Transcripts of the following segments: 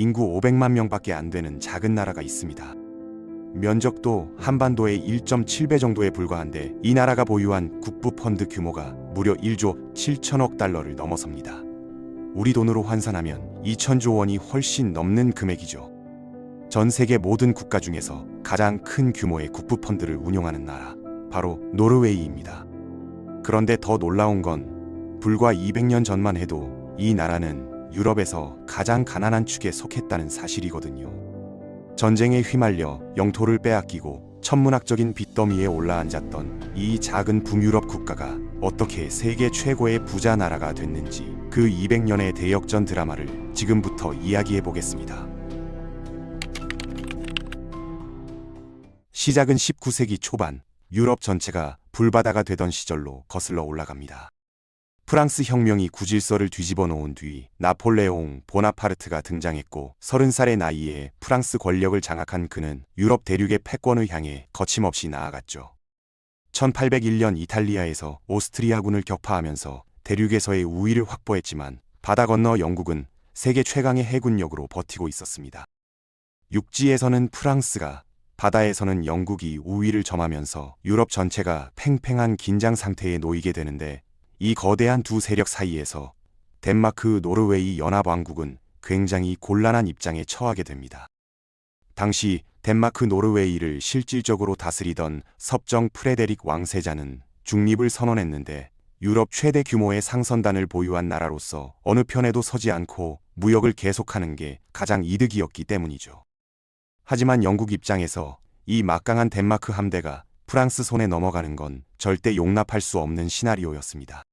인구 500만 명밖에 안 되는 작은 나라가 있습니다. 면적도 한반도의 1.7배 정도에 불과한데 이 나라가 보유한 국부 펀드 규모가 무려 1조 7천억 달러를 넘어섭니다. 우리 돈으로 환산하면 2천조 원이 훨씬 넘는 금액이죠. 전 세계 모든 국가 중에서 가장 큰 규모의 국부 펀드를 운용하는 나라, 바로 노르웨이입니다. 그런데 더 놀라운 건 불과 200년 전만 해도 이 나라는 유럽에서 가장 가난한 축에 속했다는 사실이거든요. 전쟁에 휘말려 영토를 빼앗기고 천문학적인 빚더미에 올라앉았던 이 작은 북유럽 국가가 어떻게 세계 최고의 부자 나라가 됐는지 그 200년의 대역전 드라마를 지금부터 이야기해 보겠습니다. 시작은 19세기 초반 유럽 전체가 불바다가 되던 시절로 거슬러 올라갑니다. 프랑스 혁명이 구질서를 뒤집어 놓은 뒤 나폴레옹 보나파르트가 등장했고 30살의 나이에 프랑스 권력을 장악한 그는 유럽 대륙의 패권을 향해 거침없이 나아갔죠. 1801년 이탈리아에서 오스트리아군을 격파하면서 대륙에서의 우위를 확보했지만 바다 건너 영국은 세계 최강의 해군력으로 버티고 있었습니다. 육지에서는 프랑스가 바다에서는 영국이 우위를 점하면서 유럽 전체가 팽팽한 긴장 상태에 놓이게 되는데 이 거대한 두 세력 사이에서 덴마크 노르웨이 연합왕국은 굉장히 곤란한 입장에 처하게 됩니다. 당시 덴마크 노르웨이를 실질적으로 다스리던 섭정 프레데릭 왕세자는 중립을 선언했는데 유럽 최대 규모의 상선단을 보유한 나라로서 어느 편에도 서지 않고 무역을 계속하는 게 가장 이득이었기 때문이죠. 하지만 영국 입장에서 이 막강한 덴마크 함대가 프랑스 손에 넘어가는 건 절대 용납할 수 없는 시나리오였습니다.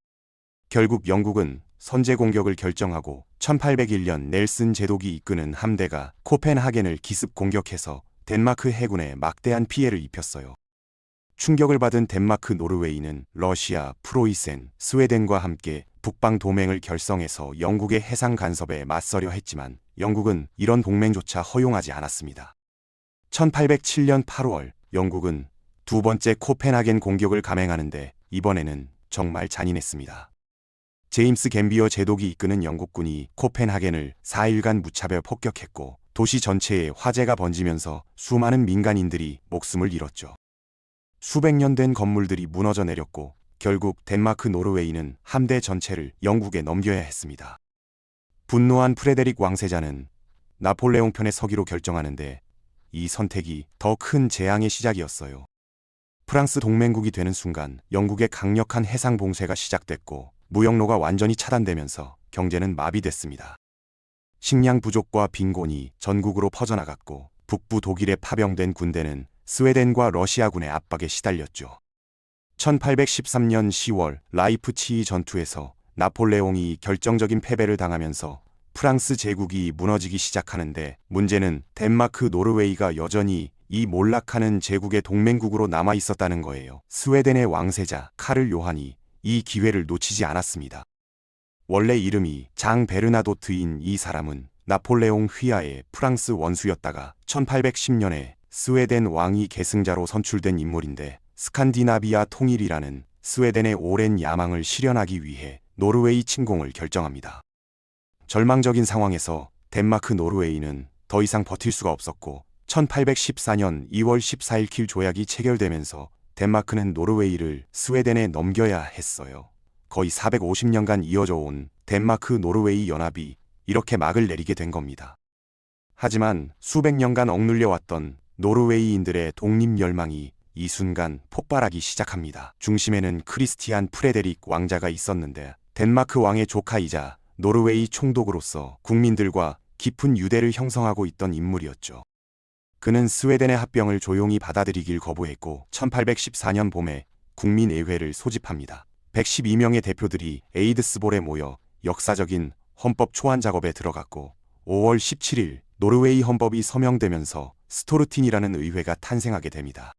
결국 영국은 선제 공격을 결정하고 1801년 넬슨 제독이 이끄는 함대가 코펜하겐을 기습 공격해서 덴마크 해군에 막대한 피해를 입혔어요. 충격을 받은 덴마크 노르웨이는 러시아, 프로이센, 스웨덴과 함께 북방 동맹을 결성해서 영국의 해상 간섭에 맞서려 했지만 영국은 이런 동맹조차 허용하지 않았습니다. 1807년 8월 영국은 두 번째 코펜하겐 공격을 감행하는데 이번에는 정말 잔인했습니다. 제임스 갬비어 제독이 이끄는 영국군이 코펜하겐을 4일간 무차별 폭격했고 도시 전체에 화재가 번지면서 수많은 민간인들이 목숨을 잃었죠. 수백 년 된 건물들이 무너져 내렸고 결국 덴마크 노르웨이는 함대 전체를 영국에 넘겨야 했습니다. 분노한 프레데릭 왕세자는 나폴레옹 편에 서기로 결정하는데 이 선택이 더 큰 재앙의 시작이었어요. 프랑스 동맹국이 되는 순간 영국의 강력한 해상 봉쇄가 시작됐고 무역로가 완전히 차단되면서 경제는 마비됐습니다. 식량 부족과 빈곤이 전국으로 퍼져나갔고 북부 독일에 파병된 군대는 스웨덴과 러시아군의 압박에 시달렸죠. 1813년 10월 라이프치히 전투에서 나폴레옹이 결정적인 패배를 당하면서 프랑스 제국이 무너지기 시작하는데 문제는 덴마크 노르웨이가 여전히 이 몰락하는 제국의 동맹국으로 남아 있었다는 거예요. 스웨덴의 왕세자 카를 요한이 이 기회를 놓치지 않았습니다. 원래 이름이 장 베르나도트인 이 사람은 나폴레옹 휘하의 프랑스 원수였다가 1810년에 스웨덴 왕위 계승자로 선출된 인물인데 스칸디나비아 통일이라는 스웨덴의 오랜 야망을 실현하기 위해 노르웨이 침공을 결정합니다. 절망적인 상황에서 덴마크 노르웨이는 더 이상 버틸 수가 없었고 1814년 2월 14일 킬 조약이 체결되면서 덴마크는 노르웨이를 스웨덴에 넘겨야 했어요. 거의 450년간 이어져 온 덴마크 노르웨이 연합이 이렇게 막을 내리게 된 겁니다. 하지만 수백 년간 억눌려왔던 노르웨이인들의 독립 열망이 이 순간 폭발하기 시작합니다. 중심에는 크리스티안 프레데릭 왕자가 있었는데 덴마크 왕의 조카이자 노르웨이 총독으로서 국민들과 깊은 유대를 형성하고 있던 인물이었죠. 그는 스웨덴의 합병을 조용히 받아들이길 거부했고 1814년 봄에 국민의회를 소집합니다. 112명의 대표들이 에이드스볼에 모여 역사적인 헌법 초안 작업에 들어갔고 5월 17일 노르웨이 헌법이 서명되면서 스토르틴이라는 의회가 탄생하게 됩니다.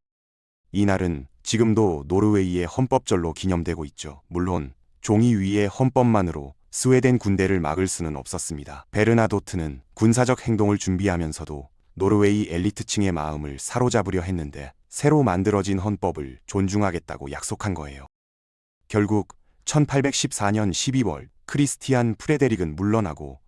이날은 지금도 노르웨이의 헌법절로 기념되고 있죠. 물론 종이 위의 헌법만으로 스웨덴 군대를 막을 수는 없었습니다. 베르나도트는 군사적 행동을 준비하면서도 노르웨이 엘리트층의 마음을 사로잡으려 했는데 새로 만들어진 헌법을 존중하겠다고 약속한 거예요. 결국 1814년 12월 크리스티안 프레데릭은 물러나고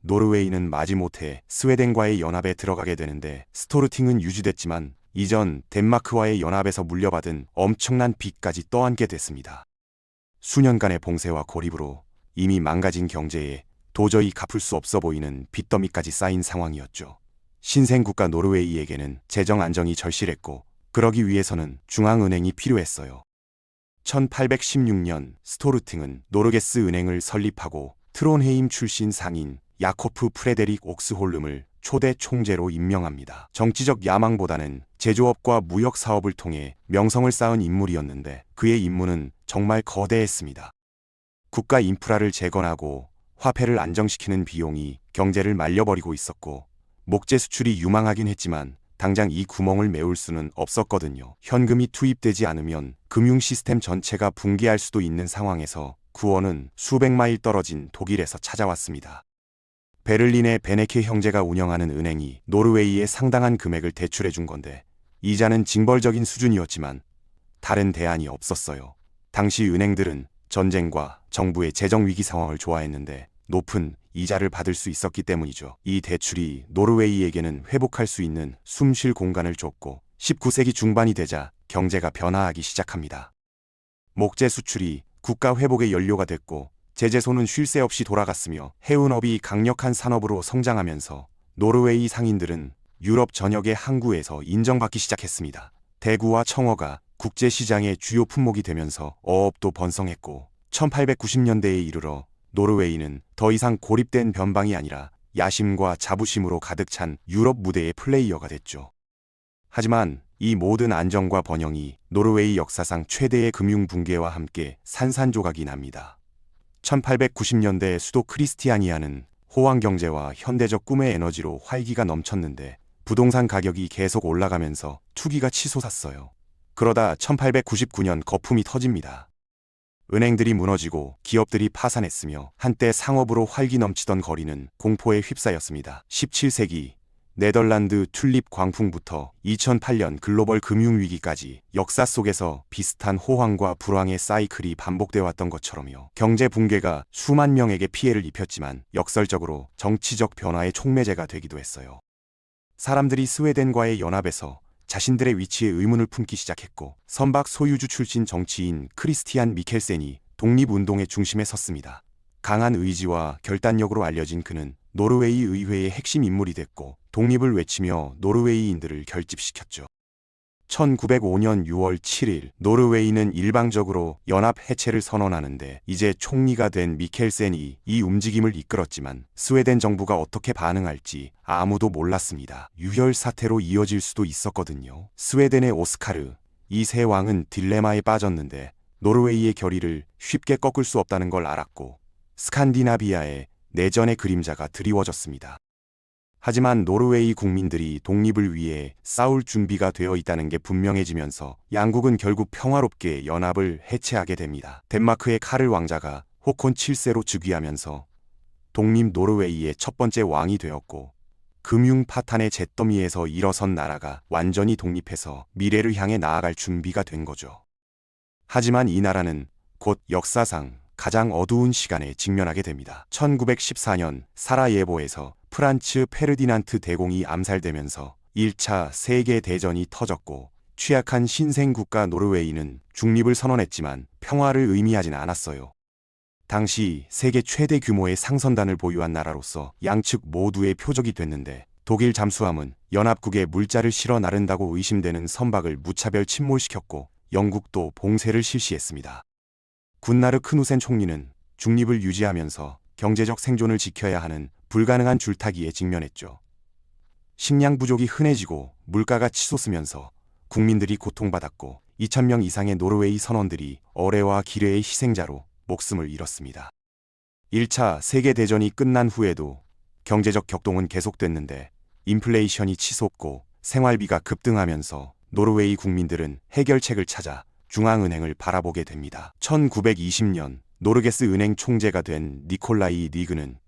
노르웨이는 마지못해 스웨덴과의 연합에 들어가게 되는데 스토르팅은 유지됐지만 이전 덴마크와의 연합에서 물려받은 엄청난 빚까지 떠안게 됐습니다. 수년간의 봉쇄와 고립으로 이미 망가진 경제에 도저히 갚을 수 없어 보이는 빚더미까지 쌓인 상황이었죠. 신생국가 노르웨이에게는 재정 안정이 절실했고 그러기 위해서는 중앙은행이 필요했어요. 1816년 스토르팅은 노르게스 은행을 설립하고 트론헤임 출신 상인 야코프 프레데릭 옥스홀름을 초대 총재로 임명합니다. 정치적 야망보다는 제조업과 무역 사업을 통해 명성을 쌓은 인물이었는데 그의 임무는 정말 거대했습니다. 국가 인프라를 재건하고 화폐를 안정시키는 비용이 경제를 말려버리고 있었고 목재 수출이 유망하긴 했지만 당장 이 구멍을 메울 수는 없었거든요. 현금이 투입되지 않으면 금융 시스템 전체가 붕괴할 수도 있는 상황에서 구원은 수백 마일 떨어진 독일에서 찾아왔습니다. 베를린의 베네케 형제가 운영하는 은행이 노르웨이에 상당한 금액을 대출해 준 건데 이자는 징벌적인 수준이었지만 다른 대안이 없었어요. 당시 은행들은 전쟁과 정부의 재정 위기 상황을 좋아했는데 높은 이자를 받을 수 있었기 때문이죠. 이 대출이 노르웨이에게는 회복할 수 있는 숨쉴 공간을 줬고 19세기 중반이 되자 경제가 변화하기 시작합니다. 목재 수출이 국가 회복의 연료가 됐고 제재소는 쉴 새 없이 돌아갔으며 해운업이 강력한 산업으로 성장하면서 노르웨이 상인들은 유럽 전역의 항구에서 인정받기 시작했습니다. 대구와 청어가 국제시장의 주요 품목이 되면서 어업도 번성했고 1890년대에 이르러 노르웨이는 더 이상 고립된 변방이 아니라 야심과 자부심으로 가득 찬 유럽 무대의 플레이어가 됐죠. 하지만 이 모든 안정과 번영이 노르웨이 역사상 최대의 금융 붕괴와 함께 산산조각이 납니다. 1890년대 수도 크리스티아니아는 호황 경제와 현대적 꿈의 에너지로 활기가 넘쳤는데 부동산 가격이 계속 올라가면서 투기가 치솟았어요. 그러다 1899년 거품이 터집니다. 은행들이 무너지고 기업들이 파산했으며 한때 상업으로 활기 넘치던 거리는 공포에 휩싸였습니다. 17세기 네덜란드 튤립 광풍부터 2008년 글로벌 금융위기까지 역사 속에서 비슷한 호황과 불황의 사이클이 반복돼 왔던 것처럼요. 경제 붕괴가 수만 명에게 피해를 입혔지만 역설적으로 정치적 변화의 촉매제가 되기도 했어요. 사람들이 스웨덴과의 연합에서 자신들의 위치에 의문을 품기 시작했고 선박 소유주 출신 정치인 크리스티안 미켈센이 독립운동의 중심에 섰습니다. 강한 의지와 결단력으로 알려진 그는 노르웨이 의회의 핵심 인물이 됐고 독립을 외치며 노르웨이인들을 결집시켰죠. 1905년 6월 7일 노르웨이는 일방적으로 연합 해체를 선언하는데 이제 총리가 된 미켈센이 이 움직임을 이끌었지만 스웨덴 정부가 어떻게 반응할지 아무도 몰랐습니다. 유혈 사태로 이어질 수도 있었거든요. 스웨덴의 오스카르 이 세 왕은 딜레마에 빠졌는데 노르웨이의 결의를 쉽게 꺾을 수 없다는 걸 알았고 스칸디나비아의 내전의 그림자가 드리워졌습니다. 하지만 노르웨이 국민들이 독립을 위해 싸울 준비가 되어 있다는 게 분명해지면서 양국은 결국 평화롭게 연합을 해체하게 됩니다. 덴마크의 카를 왕자가 호콘 7세로 즉위하면서 독립 노르웨이의 첫 번째 왕이 되었고 금융 파탄의 잿더미에서 일어선 나라가 완전히 독립해서 미래를 향해 나아갈 준비가 된 거죠. 하지만 이 나라는 곧 역사상 가장 어두운 시간에 직면하게 됩니다. 1914년 사라예보에서 프란츠 페르디난트 대공이 암살되면서 1차 세계대전이 터졌고 취약한 신생국가 노르웨이는 중립을 선언했지만 평화를 의미하진 않았어요. 당시 세계 최대 규모의 상선단을 보유한 나라로서 양측 모두의 표적이 됐는데 독일 잠수함은 연합국에 물자를 실어 나른다고 의심되는 선박을 무차별 침몰시켰고 영국도 봉쇄를 실시했습니다. 군나르 크누센 총리는 중립을 유지하면서 경제적 생존을 지켜야 하는 불가능한 줄타기에 직면했죠. 식량 부족이 흔해지고 물가가 치솟으면서 국민들이 고통받았고 2천명 이상의 노르웨이 선원들이 어뢰와 기뢰의 희생자로 목숨을 잃었습니다. 1차 세계대전이 끝난 후에도 경제적 격동은 계속됐는데 인플레이션이 치솟고 생활비가 급등하면서 노르웨이 국민들은 해결책을 찾아 중앙은행을 바라보게 됩니다. 1920년 노르게스 은행 총재가 된 니콜라이 니그는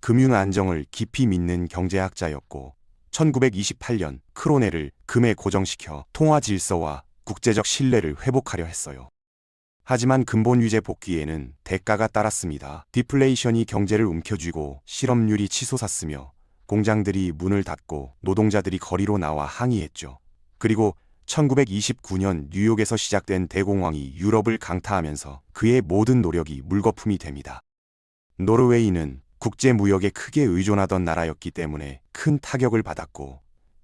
금융 안정을 깊이 믿는 경제학자였고 1928년 크로네를 금에 고정시켜 통화 질서와 국제적 신뢰를 회복하려 했어요. 하지만 근본 위제 복귀에는 대가가 따랐습니다. 디플레이션이 경제를 움켜쥐고 실업률이 치솟았으며 공장들이 문을 닫고 노동자들이 거리로 나와 항의했죠. 그리고 1929년 뉴욕에서 시작된 대공황이 유럽을 강타하면서 그의 모든 노력이 물거품이 됩니다. 노르웨이는 국제 무역에 크게 의존하던 나라였기 때문에 큰 타격을 받았고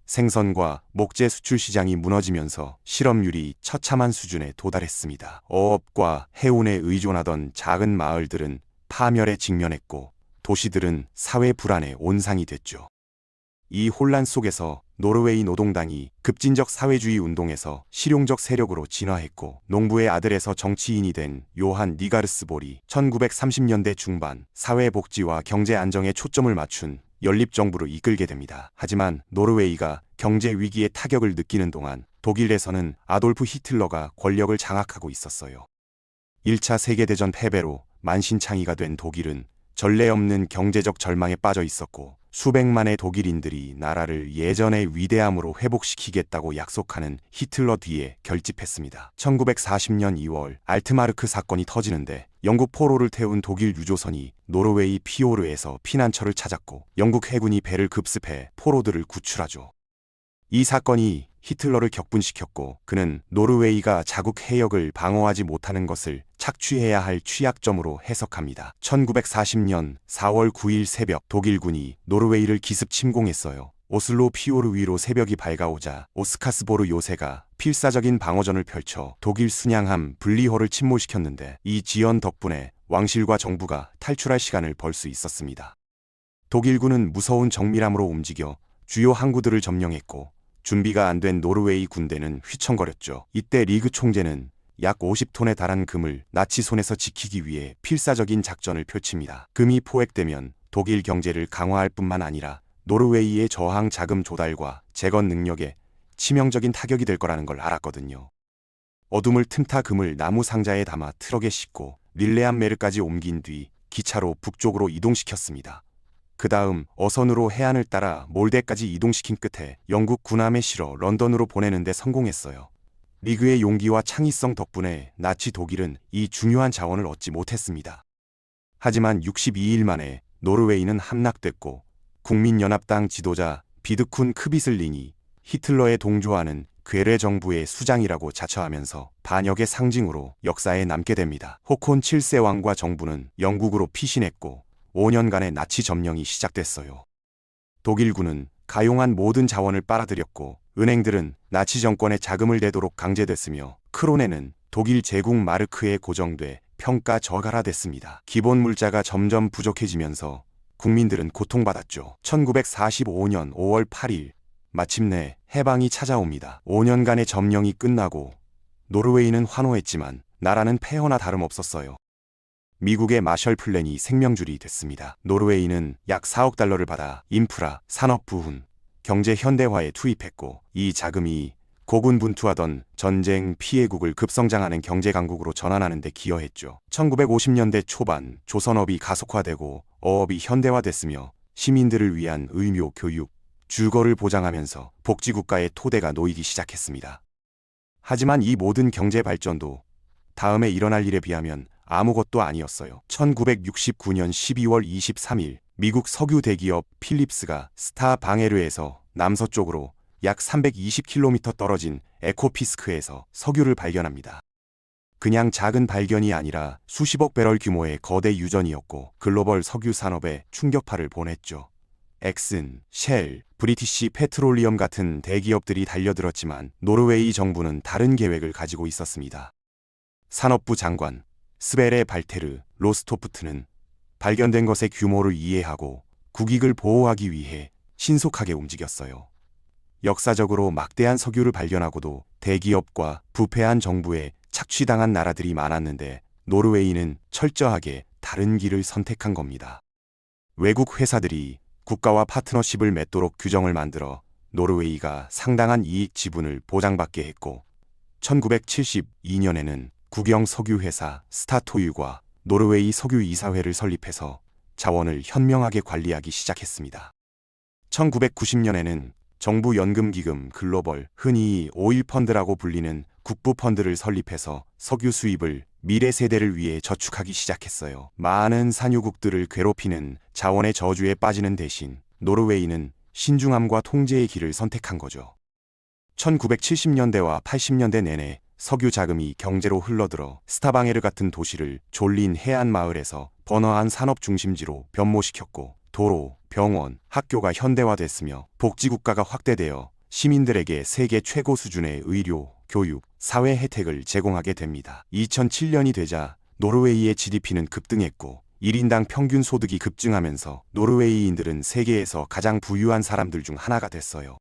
생선과 목재 수출 시장이 무너지면서 실업률이 처참한 수준에 도달했습니다. 어업과 해운에 의존하던 작은 마을들은 파멸에 직면했고 도시들은 사회 불안의 온상이 됐죠. 이 혼란 속에서 노르웨이 노동당이 급진적 사회주의 운동에서 실용적 세력으로 진화했고 농부의 아들에서 정치인이 된 요한 니가르스볼이 1930년대 중반 사회복지와 경제 안정에 초점을 맞춘 연립정부를 이끌게 됩니다. 하지만 노르웨이가 경제 위기의 타격을 느끼는 동안 독일에서는 아돌프 히틀러가 권력을 장악하고 있었어요. 1차 세계대전 패배로 만신창이가 된 독일은 전례 없는 경제적 절망에 빠져 있었고 수백만의 독일인들이 나라를 예전의 위대함으로 회복시키겠다고 약속하는 히틀러 뒤에 결집했습니다. 1940년 2월 알트마르크 사건이 터지는데 영국 포로를 태운 독일 유조선이 노르웨이 피오르에서 피난처를 찾았고 영국 해군이 배를 급습해 포로들을 구출하죠. 이 사건이 히틀러를 격분시켰고 그는 노르웨이가 자국 해역을 방어하지 못하는 것을 착취해야 할 취약점으로 해석합니다. 1940년 4월 9일 새벽 독일군이 노르웨이를 기습 침공했어요. 오슬로 피오르 위로 새벽이 밝아오자 오스카스보르 요새가 필사적인 방어전을 펼쳐 독일 순양함 블리호를 침몰시켰는데 이 지연 덕분에 왕실과 정부가 탈출할 시간을 벌 수 있었습니다. 독일군은 무서운 정밀함으로 움직여 주요 항구들을 점령했고 준비가 안 된 노르웨이 군대는 휘청거렸죠. 이때 리그 총재는 약 50톤에 달한 금을 나치 손에서 지키기 위해 필사적인 작전을 펼칩니다. 금이 포획되면 독일 경제를 강화할 뿐만 아니라 노르웨이의 저항 자금 조달과 재건 능력에 치명적인 타격이 될 거라는 걸 알았거든요. 어둠을 틈타 금을 나무 상자에 담아 트럭에 싣고 릴레안메르까지 옮긴 뒤 기차로 북쪽으로 이동시켰습니다. 그 다음 어선으로 해안을 따라 몰대까지 이동시킨 끝에 영국 군함에 실어 런던으로 보내는데 성공했어요. 리그의 용기와 창의성 덕분에 나치 독일은 이 중요한 자원을 얻지 못했습니다. 하지만 62일 만에 노르웨이는 함락됐고 국민연합당 지도자 비드쿤 크비슬링이 히틀러에 동조하는 괴뢰 정부의 수장이라고 자처하면서 반역의 상징으로 역사에 남게 됩니다. 호콘 7세 왕과 정부는 영국으로 피신했고 5년간의 나치 점령이 시작됐어요. 독일군은 가용한 모든 자원을 빨아들였고 은행들은 나치 정권의 자금을 대도록 강제됐으며 크로네는 독일 제국 마르크에 고정돼 평가 저가라됐습니다. 기본 물자가 점점 부족해지면서 국민들은 고통받았죠. 1945년 5월 8일 마침내 해방이 찾아옵니다. 5년간의 점령이 끝나고 노르웨이는 환호했지만 나라는 폐허나 다름없었어요. 미국의 마셜 플랜이 생명줄이 됐습니다. 노르웨이는 약 4억 달러를 받아 인프라, 산업 부훈, 경제 현대화에 투입했고 이 자금이 고군분투하던 전쟁 피해국을 급성장하는 경제 강국으로 전환하는 데 기여했죠. 1950년대 초반 조선업이 가속화되고 어업이 현대화됐으며 시민들을 위한 의료, 교육, 주거를 보장하면서 복지국가의 토대가 놓이기 시작했습니다. 하지만 이 모든 경제 발전도 다음에 일어날 일에 비하면 아무것도 아니었어요. 1969년 12월 23일 미국 석유 대기업 필립스가 스타 방에르에서 남서쪽으로 약 320km 떨어진 에코피스크에서 석유를 발견합니다. 그냥 작은 발견이 아니라 수십억 배럴 규모의 거대 유전이었고 글로벌 석유 산업에 충격파를 보냈죠. 엑슨, 쉘, 브리티시 페트롤리엄 같은 대기업들이 달려들었지만 노르웨이 정부는 다른 계획을 가지고 있었습니다. 산업부 장관 스베레 발테르 로스토프트는 발견된 것의 규모를 이해하고 국익을 보호하기 위해 신속하게 움직였어요. 역사적으로 막대한 석유를 발견하고도 대기업과 부패한 정부에 착취당한 나라들이 많았는데 노르웨이는 철저하게 다른 길을 선택한 겁니다. 외국 회사들이 국가와 파트너십을 맺도록 규정을 만들어 노르웨이가 상당한 이익 지분을 보장받게 했고 1972년에는 국영 석유회사 스타토유과 노르웨이 석유이사회를 설립해서 자원을 현명하게 관리하기 시작했습니다. 1990년에는 정부 연금기금 글로벌 흔히 오일 펀드라고 불리는 국부 펀드를 설립해서 석유 수입을 미래 세대를 위해 저축하기 시작했어요. 많은 산유국들을 괴롭히는 자원의 저주에 빠지는 대신 노르웨이는 신중함과 통제의 길을 선택한 거죠. 1970년대와 80년대 내내 석유 자금이 경제로 흘러들어 스타방에르 같은 도시를 졸린 해안 마을에서 번화한 산업 중심지로 변모시켰고 도로, 병원, 학교가 현대화됐으며 복지국가가 확대되어 시민들에게 세계 최고 수준의 의료, 교육, 사회 혜택을 제공하게 됩니다. 2007년이 되자 노르웨이의 GDP는 급등했고 1인당 평균 소득이 급증하면서 노르웨이인들은 세계에서 가장 부유한 사람들 중 하나가 됐어요.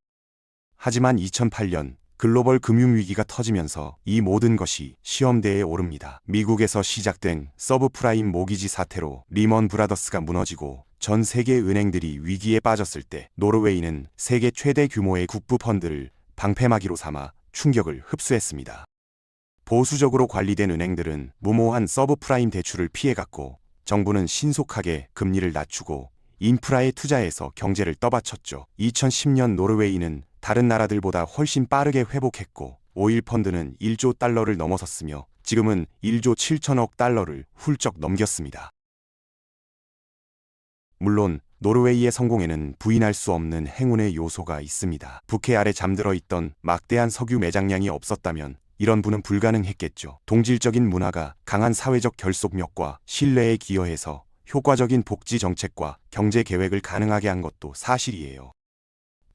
하지만 2008년 글로벌 금융위기가 터지면서 이 모든 것이 시험대에 오릅니다. 미국에서 시작된 서브프라임 모기지 사태로 리먼 브라더스가 무너지고 전 세계 은행들이 위기에 빠졌을 때 노르웨이는 세계 최대 규모의 국부 펀드를 방패막이로 삼아 충격을 흡수했습니다. 보수적으로 관리된 은행들은 무모한 서브프라임 대출을 피해갔고 정부는 신속하게 금리를 낮추고 인프라에 투자해서 경제를 떠받쳤죠. 2010년 노르웨이는 다른 나라들보다 훨씬 빠르게 회복했고 오일 펀드는 1조 달러를 넘어섰으며 지금은 1조 7천억 달러를 훌쩍 넘겼습니다. 물론 노르웨이의 성공에는 부인할 수 없는 행운의 요소가 있습니다. 북해 아래 잠들어 있던 막대한 석유 매장량이 없었다면 이런 부는 불가능했겠죠. 동질적인 문화가 강한 사회적 결속력과 신뢰에 기여해서 효과적인 복지 정책과 경제 계획을 가능하게 한 것도 사실이에요.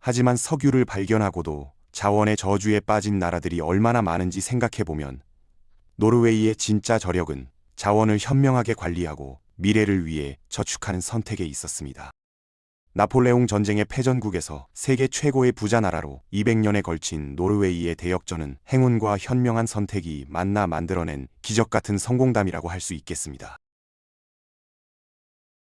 하지만 석유를 발견하고도 자원의 저주에 빠진 나라들이 얼마나 많은지 생각해보면 노르웨이의 진짜 저력은 자원을 현명하게 관리하고 미래를 위해 저축하는 선택에 있었습니다. 나폴레옹 전쟁의 패전국에서 세계 최고의 부자 나라로 200년에 걸친 노르웨이의 대역전은 행운과 현명한 선택이 만나 만들어낸 기적 같은 성공담이라고 할 수 있겠습니다.